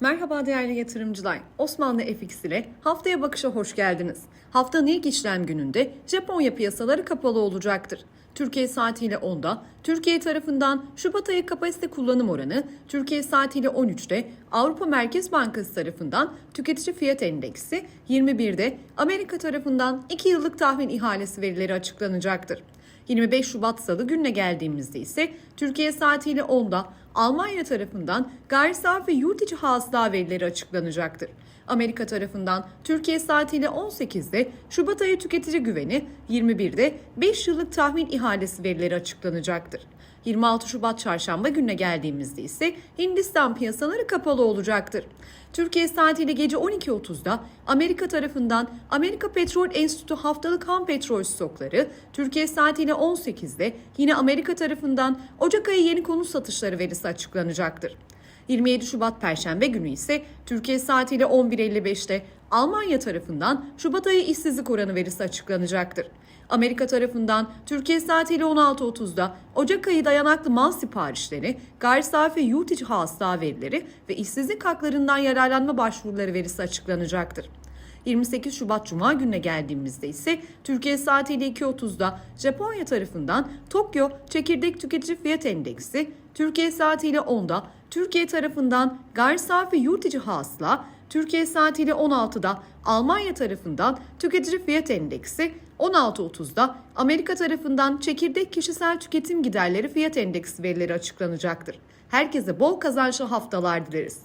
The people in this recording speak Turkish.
Merhaba değerli yatırımcılar. Osmanlı FX ile haftaya bakışa hoş geldiniz. Haftanın ilk işlem gününde Japonya piyasaları kapalı olacaktır. Türkiye saatiyle 10'da, Türkiye tarafından Şubat ayı kapasite kullanım oranı, Türkiye saatiyle 13'te, Avrupa Merkez Bankası tarafından tüketici fiyat endeksi, 21'de Amerika tarafından 2 yıllık tahvil ihalesi verileri açıklanacaktır. 25 Şubat Salı gününe geldiğimizde ise Türkiye saatiyle 10'da Almanya tarafından gayri safi yurt içi hasıla verileri açıklanacaktır. Amerika tarafından Türkiye saatiyle 18'de Şubat ayı tüketici güveni, 21'de 5 yıllık tahmin ihalesi verileri açıklanacaktır. 26 Şubat çarşamba gününe geldiğimizde ise Hindistan piyasaları kapalı olacaktır. Türkiye saatiyle gece 12.30'da Amerika tarafından Amerika Petrol Enstitüsü haftalık ham petrol stokları, Türkiye saatiyle 18'de yine Amerika tarafından Ocak ayı yeni konut satışları verisi açıklanacaktır. 27 Şubat Perşembe günü ise Türkiye saatiyle 11.55'te Almanya tarafından Şubat ayı işsizlik oranı verisi açıklanacaktır. Amerika tarafından Türkiye saatiyle 16.30'da Ocak ayı dayanaklı mal siparişleri, gayri safi yurt içi hasıla verileri ve işsizlik haklarından yararlanma başvuruları verisi açıklanacaktır. 28 Şubat Cuma gününe geldiğimizde ise Türkiye saatiyle 2.30'da Japonya tarafından Tokyo Çekirdek Tüketici Fiyat Endeksi, Türkiye saatiyle 10'da Türkiye tarafından gayri safi yurt içi hasıla, Türkiye saatiyle 16'da Almanya tarafından tüketici fiyat endeksi, 16.30'da Amerika tarafından çekirdek kişisel tüketim giderleri fiyat endeksi verileri açıklanacaktır. Herkese bol kazançlı haftalar dileriz.